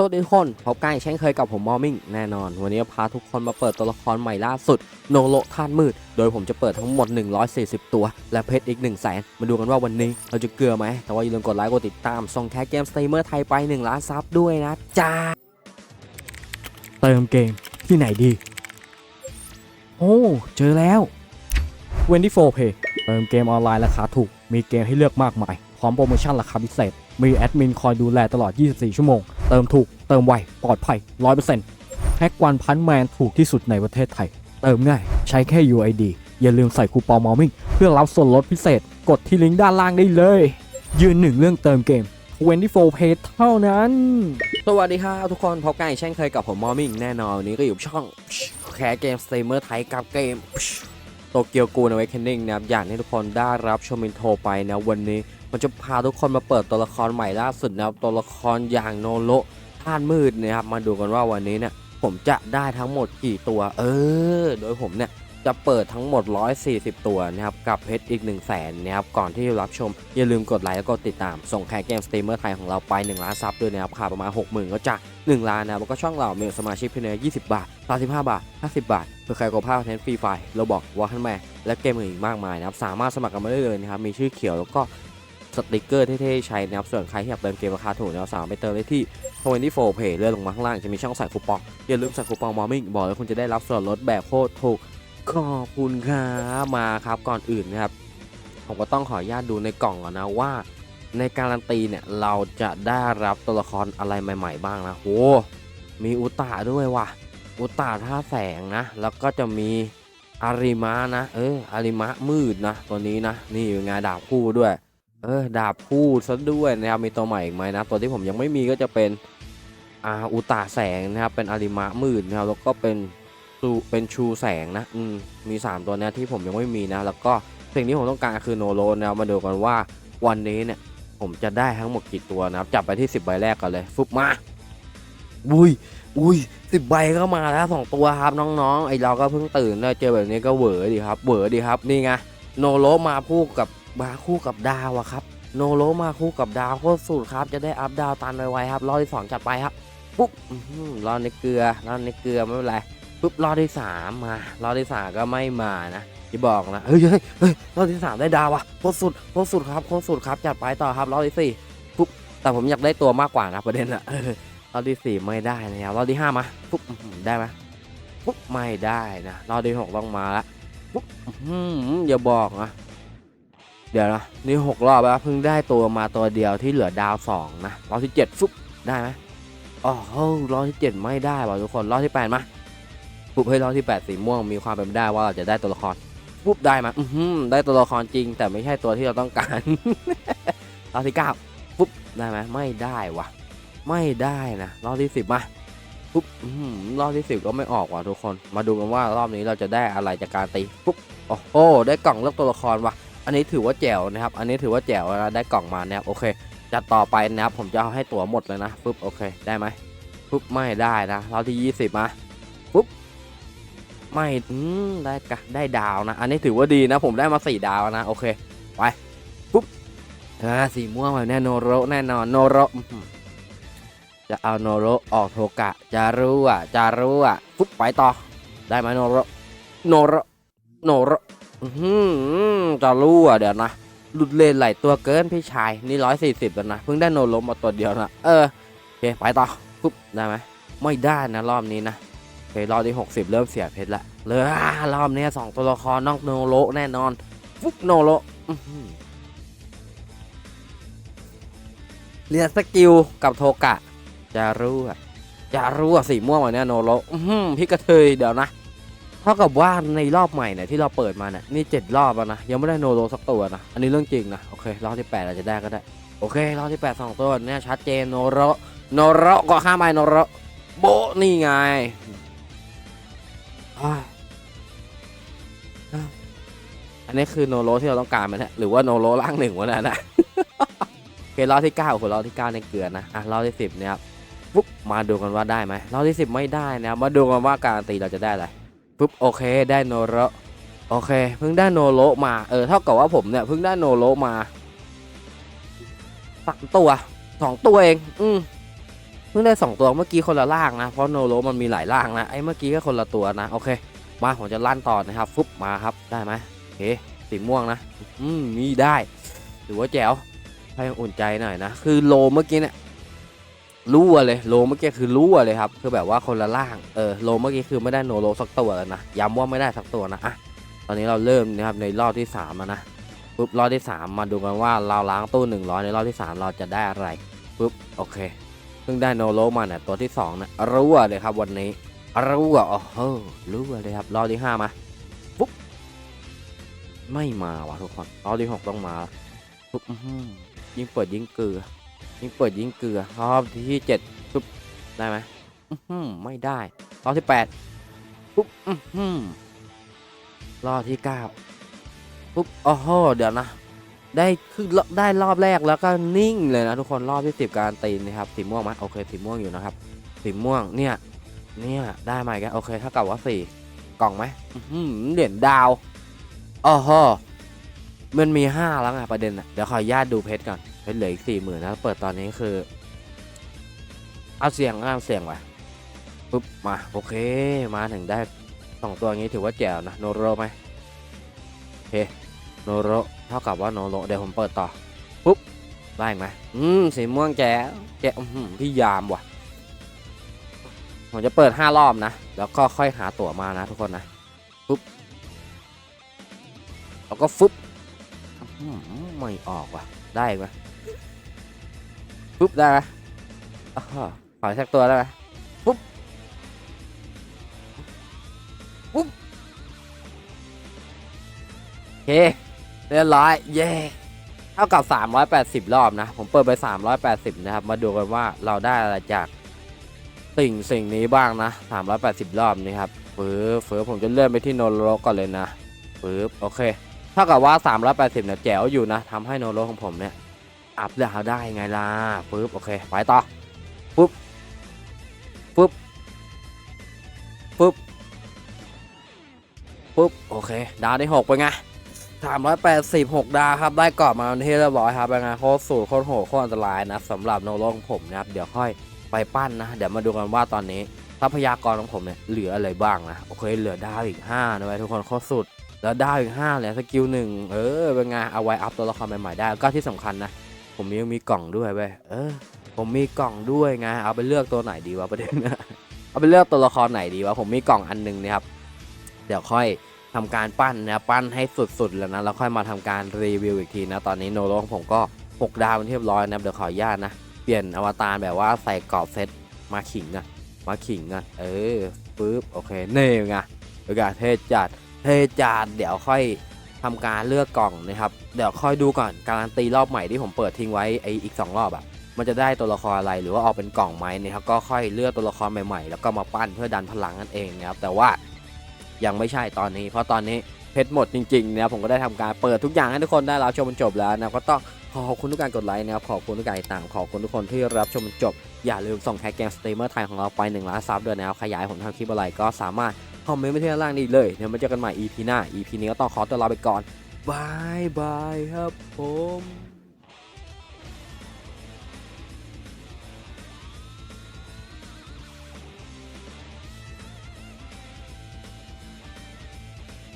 สวัสดีทุกคน พบกันอีกเช่นเคยกับผมมอมิงแน่นอน วันนี้พาทุกคนมาเปิดตัวละครใหม่ล่าสุด โนโลทานมืด โดยผมจะเปิดทั้งหมด 140 ตัว และเพชรอีก 1 0 0 0 0แสนมาดูกันว่าวันนี้เราจะเกลือไหม แต่ว่าอย่าลืมกดไลค์กดติดตามส่งแท็กเกมสเตรีมเมอร์ไทยไป 1 ล้านซับด้วยนะจ้าเติมเกมที่ไหนดี โอ้ เจอแล้ว 24 Pay เติมเกมออนไลน์ราคาถูก มีเกมให้เลือกมากมาย พร้อมโปรโมชั่นราคาพิเศษ มีแอดมินคอยดูแลตลอด 24 ชั่วโมง เติมถูก เติมไว ปลอดภัย 100%แฮกวันพันแมนถูกที่สุดในประเทศไทย เติมง่าย ใช้แค่ UID อย่าลืมใส่คูปองมอมิ่งเพื่อรับส่วนลดพิเศษ กดที่ลิงก์ด้านล่างได้เลย ยืนหนึ่งเรื่องเติมเกม24 Pay เท่านั้น สวัสดีครับทุกคนพบกันอีกเช่นเคยกับผมมอมิ่งแน่นอนวันนี้ก็อยู่ช่องแคร์เกมสเตรีมเมอร์ไทยกับเกมโตเกียวกูนเวคเคนนิ่งนะครับ อยากให้ทุกคนได้รับชมอินโทรไปนะวันนี้ มันจะพาทุกคนมาเปิดตัวละครใหม่ล่าสุดนะครับตัวละครอย่างโนโลท่านมืดนะครับมาดูกันว่าวันนี้เนี่ยผมจะได้ทั้งหมดกี่ตัว เออ โดยผมเนี่ยจะเปิดทั้งหมด 140 ตัวนะครับ กับเพชรอีก 1 0 0 0 0แสนนะครับ ก่อนที่จะรับชม อย่าลืมกดไลค์แล้วก็ติดตาม ส่งแคร์เกมสตรีมเมอร์ไทยของเราไป 1 ล้านซับด้วยนะครับค่าประมาณ 60,000 ก็จะ 1 ล้านนะแล้วก็ช่องเรามีสมาชิกเพียง20 บาท 35 บาท 50 บาท เพื่อใครก็ภาพเทนฟรีไฟเราบอกว่าท่านแม่และเกมอื่นอีกมากมายนะครับ สามารถสมัครกันมาได้เลยนะครับ มีชื่อเขียวแล้วก็ สติกเกอร์เท่ๆใช้นะครับส่วนใครที่อยากเติมเกมราคาถูกนะครับสามารถไปเติมได้ที่24 Pay เลื่อนลงมาข้างล่างจะมีช่องใส่คูปองอย่าลืมใส่คูปองมอร์มิ่งบอกเลยคุณจะได้รับส่วนลดแบบโคตรถูกขอบคุณครับมาครับก่อนอื่นนะครับผมก็ต้องขออนุญาตดูในกล่องก่อนนะว่า ในการันตีเนี่ยเราจะได้รับตัวละครอะไรใหม่ ๆ บ้างนะโหมีอุตาด้วยว่ะอุตาท่าแสงนะ แล้วก็จะมีอาริมะนะ เอออาริมะมืดนะ ตัวนี้นะ นี่เป็นไงดาบคู่ด้วย เออดาบคู่ซะด้วยนะครับมีตัวใหม่อีกไหมนะตัวที่ผมยังไม่มีก็จะเป็นอาอุตาแสงนะครับเป็นอาริมะมืดนะครับแล้วก็เป็นชูเป็นชูแสงนะอืมมี 3 ตัวนี้ที่ผมยังไม่มีนะ แล้วก็สิ่งที่ผมต้องการคือโนโรนะครับมาดูกันว่าวันนี้เนี่ยผมจะได้ทั้งหมดกี่ตัวนะครับจับไปที่ 10 ใบแรกกันเลยฟุบมาอุ้ยอุ้ยสิบใบก็มาแล้วสองตัวครับน้องๆไอเราก็เพิ่งตื่นเลยเจอแบบนี้ก็เหวอดีครับเหวอดีครับนี่ไงโนโรมาคู่กับ มาคู่กับดาวอะครับ โนโรมาคู่กับดาวโคตรสุดครับ จะได้อัพดาวตันไวๆครับรอบที่สองจัดไปครับ ปุ๊บล้อหือรอบในเกลือรอบในเกลือไม่เป็นไรปุ๊บรอบที่สามมารอบที่สามก็ไม่มานะที่บอกนะเฮ้ยเฮ้ยเฮ้ยรอบที่สามได้ดาวอะโคตรสุดโคตรสุดครับโคตรสุดครับจัดไปต่อครับรอบที่สี่ปุ๊บแต่ผมอยากได้ตัวมากกว่านะประเด็นอะเออรอบที่สี่ไม่ได้นะครับรอบที่ห้ามาปุ๊บได้ไหมปุ๊บไม่ได้นะรอบที่หกต้องมาละปุ๊บอย่าบอกนะ เดี๋ยวนะนี่หกรอบแล้วเพิ่งได้ตัวมาตัวเดียวที่เหลือดาวสองนะรอบที่เจ็ดฟุบได้ไหมอ๋อรอบที่เจ็ดไม่ได้ว่ะทุกคนรอบที่แปดมาปุ๊บเฮ้ยรอบที่แปดสีม่วงมีความเป็นไปได้ว่าเราจะได้ตัวละครปุ๊บได้มาอือหือได้ตัวละครจริง แต่ไม่ใช่ตัวที่เราต้องการรอบที่เก้าปุ๊บได้ไหมไม่ได้ว่ะ ไม่ได้นะรอบที่สิบมาปุ๊บอื้อหือรอบที่สิบก็ไม่ออกว่ะทุกคน มาดูกันว่ารอบนี้เราจะได้อะไรจากการตีปุ๊บโอ้โหได้กล่องเลือกตัวละครว่ะ อันนี้ถือว่าแจ๋วนะครับ อันนี้ถือว่าแจ๋วนะได้กล่องมานะครับโอเคจัดต่อไปนะครับผมจะเอาให้ตั๋วหมดเลยนะปุ๊บโอเคได้ไหมปุ๊บไม่ได้นะเรอบที่ 20มาปุ๊บไม่อืมได้กะได้ดาวนะ อันนี้ถือว่าดีนะผมได้มา4ดาวนะโอเคไปปุ๊บอ่าสีม่วงแบบแน่โนโรแน่นอนโนโรจะเอาโนโรออกโทกะจะรู้อะจะรู้อะปุ๊บไปต่อได้ไหมโนโรโนโรโนโร จะรู้อะเดี๋ยวนะหลุดเลนไหลายตัวเกินพี่ชาย นี่ร้อยสี่สิบแล้วนะเพิ่งได้โนลมมาตัวเดียวนะเออโอเคไปต่อปุ๊บได้ไหมไม่ได้นะรอบนี้นะโอเครอบที่หกสิบเริ่มเสียเพชรละเลยรอบนี้สองตัวละครนอกโนโลแน่นอนฟุบโนโลอื้อหือเรียนสกิลกับโทกะ จะรู้อะจะรู้อะสีม่วงวันนี้โนโลอื้อหือพี่กระเทยเดี๋ยวนะ เท่ากับว่าในรอบใหม่เนี่ยที่เราเปิดมาเนี่ยนี่เจ็ดรอบแล้วนะยังไม่ได้โนโลสักตัวนะอันนี้เรื่องจริงนะโอเครอบที่แปดเราจะได้ก็ได้โอเครอบที่แปดสองตัวเนี่ยชัดเจนโนโรโนโรก็ห้าใบโนโรโบนี่ไงอ่าอันนี้คือโนโรที่เราต้องการไหมเนี่ยหรือว่าโนโรล่างหนึ่งวะเนะนะโอเครอบที่เก้าคือรอบที่เก้าในเกลือนะอะรอบที่สิบเนี่ยครับปุ๊บมาดูกันว่าได้ไหมรอบที่สิบไม่ได้นะมาดูกันว่าการตีเราจะได้อะไร ปุ๊บโอเคได้โนโรโอเค เพิ่งได้โนโรมาเออเท่ากับว่าผมเนี่ยเพิ่งได้โนโรมาสามตัวสองตัวเอง อืมเพิ่งได้สองตัวเมื่อกี้คนละล่างนะเพราะโนโรมันมีหลายล่างนะไอ้เมื่อกี้ก็คนละตัวนะโอเค มาผมจะลั่นต่อนะครับฟุบมาครับได้ไหมโอเคสีม่วงนะอืมมีได้ถือว่าแจ๋วให้อุ่นใจหน่อยนะ คือโลเมื่อกี้เนี่ย รั่วเลยโลเมื่อกี้คือรั่วเลยครับคือแบบว่าคนละล่างเออโลเมื่อกี้คือไม่ได้โนโลสักตัวนะย้ำว่าไม่ได้สักตัวนะอะตอนนี้เราเริ่มนะครับในรอบที่สามนะปุ๊บรอบที่สามมาดูกันว่าเราล้างตู้หนึ่งร้อยในรอบที่สามเราจะได้อะไรปุ๊บโอเคเพิ่งได้โนโลมาเนี่ยตัวที่สองนะรั่วเลยครับวันนี้รั่วโอ้โหรั่วเลยครับรอบที่ห้ามาปุ๊บไม่มาวะทุกคนรอบที่หกต้องมาปุ๊บยิ่งเปิดยิ่งเกลือ ยิงเปิดยิงเกลือรอบที่เจ็ดปุ๊บได้ไหมอื้อหือไม่ได้รอบที่แปดปุ๊บอื้อหือรอบที่เก้าปุ๊บโอ้โหเดี๋ยวนะ ได้คือได้รอบแรกแล้วก็นิ่งเลยนะทุกคนรอบที่สิบการตีนนะครับสีม่วงไหมโอเคสีม่วงอยู่นะครับสีม่วงเนี่ยเนี่ยได้ไหมกันโอเคเท่ากับว่าสี่กล่องไหมอื้อหือเหรียญดาวอ๋อฮมันมีห้าแล้วไงประเด็นอะเดี๋ยวขออนุญาตดูเพชรก่อน เหลืออีกสี่หมื่นนะเปิดตอนนี้คือเอาเสียงเอาเสียงไว้ปุ๊บมาโอเคมาถึงได้สองตัวงี้ถือว่าแจ๋วนะโนโรไหมโอเคโนโรเท่ากับว่าโนโรเดี๋ยวผมเปิดต่อปุ๊บได้ไหมอืมสีม่วงแจ๋วแจ๋วพี่ยามว่ะผมจะเปิดห้ารอบนะ แล้วก็ค่อยหาตั๋วมานะทุกคนนะปุ๊บแล้วก็ฟึบไม่ออกว่ะ ได้อีกไหมปุ๊บได้ไหมอ้าวขอสักตัวได้ไหมปุ๊บปุ๊บโอเคเรียบร้อยเย่เท่ากับ 380 รอบนะ ผมเปิดไป 380 นะครับ มาดูกันว่าเราได้อะไรจากสิ่งสิ่งนี้บ้างนะ 380 รอบนี่ครับฟืบฟืบผมจะเลื่อนไปที่โนโรก่อนเลยนะฟืบโอเค เท่ากับว่า 380เนี่ยแจ๋วอยู่นะทำให้โนโรของผมเนี่ย อัพดาวได้ไงล่ะฟืบโอเคไปต่อปุ๊บปุ๊บปุ๊บปุ๊บโอเค ดาวได้6ไปไง386 ดาวครับ ได้กรอบมาที่เรียบร้อยครับเป็นไงโคตรสูตรโคตรโหดโคตรอันตรายนะสำหรับโนโลของผมนะครับเดี๋ยวค่อยไปปั้นนะ เดี๋ยวมาดูกันว่าตอนนี้ทรัพยากรของผมเนี่ยเหลืออะไรบ้างนะ โอเค เหลือดาวอีก5นะไว้ทุกคนโคตรสุด แล้วดาวอีก5เลือสกิลหนึ่งเออเป็นไงเอาไว้อัพตัวละครใหม่ๆได้ ก็ที่สำคัญนะ ผมยังมีกล่องด้วยเว้ยเออ ผมมีกล่องด้วยไงเอาไปเลือกตัวไหนดีวะประเด็นนะเอาไปเลือกตัวละครไหนดีวะผมมีกล่องอันหนึงนะครับ เดี๋ยวค่อยทำการปั้นนะปั้นให้สุดๆแล้วนะแล้วค่อยมาทำการรีวิวอีกทีนะตอนนี้โนโรของผมก็6ดาวเป็นที่เรียบร้อยนะเดี๋ยวขออนุญาตนะเปลี่ยนอวตารแบบว่าใส่กรอบเซตมาขิงอะมาขิงอะเออปึ๊บโอเคเน่ไงเดี๋ยวกันเทจัด เทจัดเดี๋ยวค่อยทำการเลือกกล่องนะครับ เดี๋ยวค่อยดูก่อนการันตีรอบใหม่ที่ผมเปิดทิ้งไว้ไออีก 2 รอบอะมันจะได้ตัวละครอะไรหรือว่าออกเป็นกล่องไหมนะครับก็ค่อยเลือกตัวละครใหม่ๆ แล้วก็มาปั้นเพื่อดันพลังนั่นเองนะครับแต่ว่ายังไม่ใช่ตอนนี้ เพราะตอนนี้เพชรหมดจริงๆนะครับผมก็ได้ทำการเปิดทุกอย่างให้ทุกคนได้รับชมจนจบแล้วนะก็ต้องขอขอบคุณทุกการกดไลค์นะครับขอบคุณทุกการติดตามขอบคุณทุกคนที่รับชมจนจบอย่าลืมส่งแท็กเกมสตรีมเมอร์ไทยของเราไป1ล้านซับด้วยนะครับขยายผมทำคลิปอะไรก็สามารถ คอมเมนต์ไว้ที่ด้านล่างนี้เลยเดี๋ยวมาเจอกันใหม่ EP หน้า EP นี้ก็ต้องขอตัวลาไปก่อนบายบายครับผม